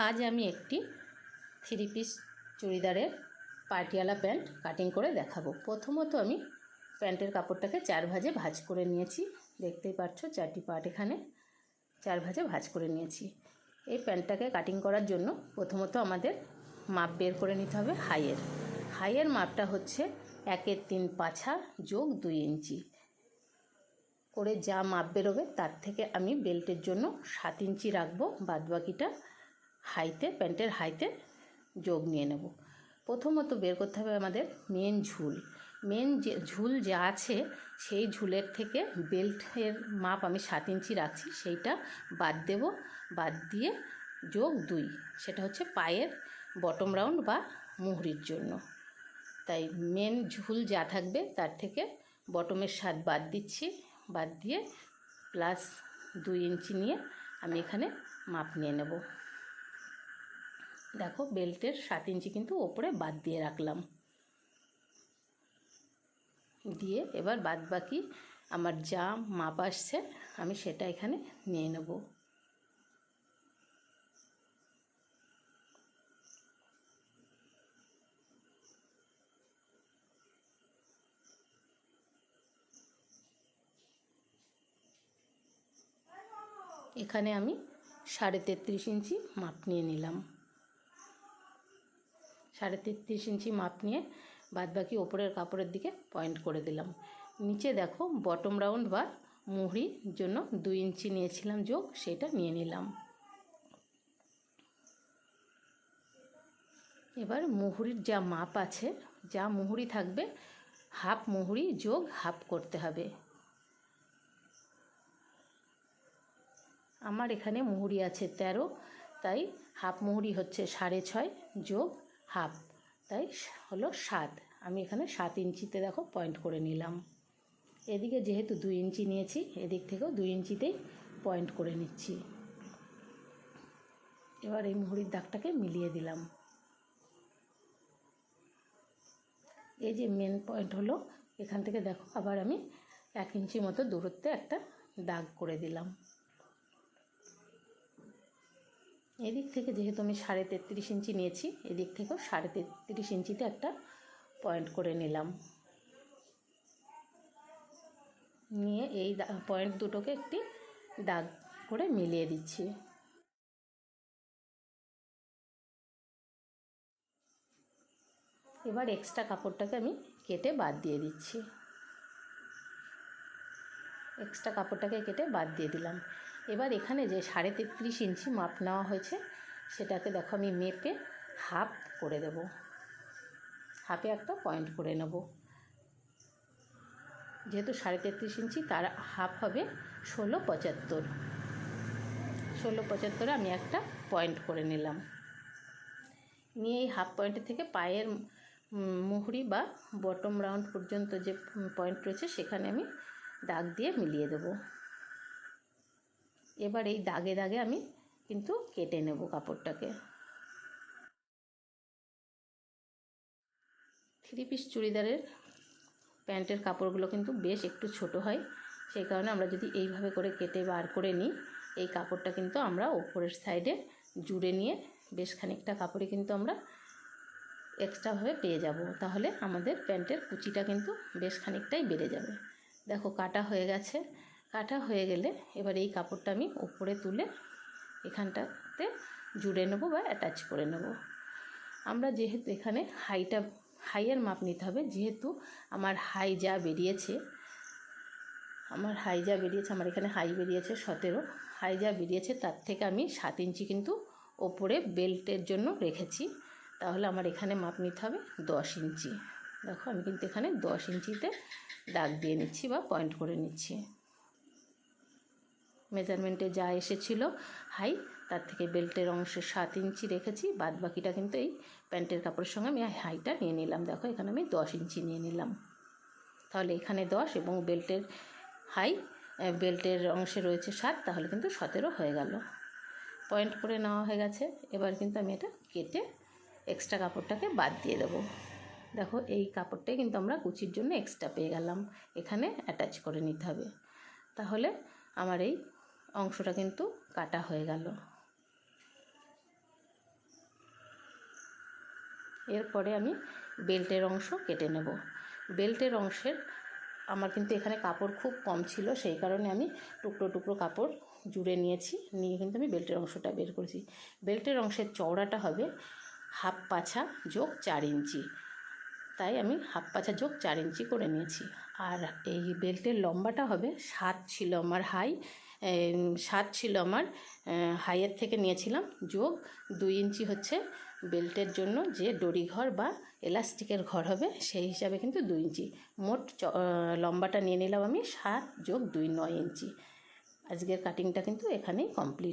আজ আমি একটি থ্রি পিস চুড়িদারের পাটিয়ালা প্যান্ট কাটিং করে দেখাবো। প্রথমত আমি প্যান্টের কাপড়টাকে চার ভাজে ভাঁজ করে নিয়েছি। দেখতেই পাচ্ছ চারটি পার্ট এখানে চার ভাজে ভাঁজ করে নিয়েছি। এই প্যান্টটাকে কাটিং করার জন্য প্রথমত আমাদের মাপ বের করে নিতে হবে হাইয়ের হাইয়ের মাপটা হচ্ছে একের তিন পাছা যোগ দুই ইঞ্চি। করে যা মাপ বেরোবে তার থেকে আমি বেল্টের জন্য সাত ইঞ্চি রাখব, বাদবাকিটা হাইতে, প্যান্টের হাইতে যোগ নিয়ে নেব। প্রথমত বের করতে হবে আমাদের মেন ঝুল। মেন যে ঝুল যা আছে, সেই ঝুলের থেকে বেল্টের মাপ আমি সাত ইঞ্চি রাখছি, সেইটা বাদ দেব। বাদ দিয়ে যোগ দুই, সেটা হচ্ছে পায়ের বটম রাউন্ড বা মুহুরির জন্য। তাই মেন ঝুল যা থাকবে, তার থেকে বটমের স্বাদ বাদ দিচ্ছি। বাদ দিয়ে প্লাস দুই ইঞ্চি নিয়ে আমি এখানে মাপ নিয়ে নেব। দেখো, বেল্টের সাত ইঞ্চি কিন্তু ওপরে বাদ দিয়ে রাখলাম। দিয়ে এবার বাদ বাকি আমার যা মাপ আসছে, আমি সেটা এখানে নিয়ে নেব। এখানে আমি সাড়ে তেত্রিশ ইঞ্চি মাপ নিয়ে নিলাম। সাড়ে তেত্রিশ ইঞ্চি মাপ নিয়ে বাদবাকি ওপরের কাপড়ের দিকে পয়েন্ট করে দিলাম। নিচে দেখো বটম রাউন্ড বা মুহুরির জন্য দুই ইঞ্চি নিয়েছিলাম যোগ, সেটা নিয়ে নিলাম। এবার মুহুরির যা মাপ আছে, যা মুহুরি থাকবে, হাফ মুহুরি যোগ হাফ করতে হবে। আমার এখানে মুহুরি আছে তেরো, তাই হাফ মুহুরি হচ্ছে সাড়ে ছয় যোগ হাফ, তাই হলো সাত। আমি এখানে সাত ইঞ্চিতে দেখো পয়েন্ট করে নিলাম। এদিকে যেহেতু দুই ইঞ্চি নিয়েছি, এদিক থেকেও দুই ইঞ্চিতেই পয়েন্ট করে নিচ্ছি। এবার এই মুহুরির দাগটাকে মিলিয়ে দিলাম। এই যে মেন পয়েন্ট হলো, এখান থেকে দেখো আবার আমি এক ইঞ্চি মতো দূরত্বে একটা দাগ করে দিলাম। এদিক থেকে যেহেতু আমি সাড়ে তেত্রিশ ইঞ্চি নিয়েছি, এদিক থেকেও সাড়ে তেত্রিশ ইঞ্চিতে একটা পয়েন্ট করে নিলাম। নিয়ে এই পয়েন্ট দুটোকে একটি দাগ করে মিলিয়ে দিচ্ছি। এবার এক্সট্রা কাপড়টাকে আমি কেটে বাদ দিয়ে দিচ্ছি। এক্সট্রা কাপড়টাকে কেটে বাদ দিয়ে দিলাম। এবার এখানে যে সাড়ে তেত্রিশ ইঞ্চি মাপ নেওয়া হয়েছে, সেটাকে দেখো আমি মেপে হাফ করে দেব। হাফে একটা পয়েন্ট করে নেব। যেহেতু সাড়ে তেত্রিশ ইঞ্চি, তার হাফ হবে ষোলো পঁচাত্তর। ষোলো পঁচাত্তরে আমি একটা পয়েন্ট করে নিলাম। নিয়ে এই হাফ পয়েন্টের থেকে পায়ের মুহুরি বা বটম রাউন্ড পর্যন্ত যে পয়েন্ট রয়েছে, সেখানে আমি দাগ দিয়ে মিলিয়ে দেবো। এবার এই দাগে দাগে আমি কিন্তু কেটে নেব কাপড়টাকে। থ্রি পিস চুড়িদারের প্যান্টের কাপড়গুলো কিন্তু বেশ একটু ছোট হয়, সেই কারণে আমরা যদি এইভাবে করে কেটে বার করে নিই, এই কাপড়টা কিন্তু আমরা ওপরের সাইডে জুড়ে নিয়ে বেশ খানিকটা কাপড়ে কিন্তু আমরা এক্সট্রাভাবে পেয়ে যাব। তাহলে আমাদের প্যান্টের কুচিটা কিন্তু বেশ খানিকটাই বেড়ে যাবে। দেখো কাটা হয়ে গেছে কাটা হয়ে গেলে এবার এই কাপড়টা আমি উপরে তুলে এখানটাতে জুড়ে নেব বা অ্যাটাচ করে নেব। আমরা যেহেতু এখানে হাইটা হাইয়ের মাপ নিতে হবে, যেহেতু আমার হাই যা বেরিয়েছে, আমার হাই যা বেরিয়েছে, আমার এখানে হাই বেরিয়েছে সতেরো হাই যা বেরিয়েছে তার থেকে আমি সাত ইঞ্চি কিন্তু ওপরে বেল্টের জন্য রেখেছি। তাহলে আমার এখানে মাপ নিতে হবে দশ ইঞ্চি। দেখো আমি কিন্তু এখানে দশ ইঞ্চিতে দাগ দিয়ে নিচ্ছি বা পয়েন্ট করে নিচ্ছি। মেজারমেন্টে যা এসেছিল, হাই, তার থেকে বেল্টের অংশে সাত ইঞ্চি রেখেছি বাদ বাকিটা কিন্তু এই প্যান্টের কাপড়ের সঙ্গে আমি হাইটা নিয়ে নিলাম। দেখো, এখানে আমি দশ ইঞ্চি নিয়ে নিলাম। তাহলে এখানে দশ এবং বেল্টের হাই বেল্টের অংশে রয়েছে সাত, তাহলে কিন্তু সতেরো হয়ে গেল। পয়েন্ট করে নেওয়া হয়ে গেছে। এবার কিন্তু আমি এটা কেটে এক্সট্রা কাপড়টাকে বাদ দিয়ে দেবো। দেখো, এই কাপড়টাই কিন্তু আমরা কুচির জন্য এক্সট্রা পেয়ে গেলাম। এখানে অ্যাটাচ করে নিতে হবে। তাহলে আমার এই অংশটা কিন্তু কাটা হয়ে গেল। এরপরে আমি বেল্টের অংশ কেটে নেব। বেল্টের অংশের আমার কিন্তু এখানে কাপড় খুব কম ছিল, সেই কারণে আমি টুকরো টুকরো কাপড় জুড়ে নিয়েছি, নিয়ে কিন্তু আমি বেল্টের অংশটা বের করেছি। বেল্টের অংশের চওড়াটা হবে হাফ পাছা যোগ চার ইঞ্চি। তাই আমি হাফ পাছা যোগ চার ইঞ্চি করে নিয়েছি। আর এই বেল্টের লম্বাটা হবে সাত ছিল আমার হাই সাত ছিল আমার হাইয়ের থেকে নিয়েছিলাম যোগ। দুই ইঞ্চি হচ্ছে বেল্টের জন্য যে ডরি ঘর বা এলাস্টিকের ঘর হবে, সেই হিসাবে কিন্তু দুই ইঞ্চি। মোট লম্বাটা নিয়ে নিলাম আমি সাত যোগ দুই নয় ইঞ্চি। আজকের কাটিংটা কিন্তু এখানেই কমপ্লিট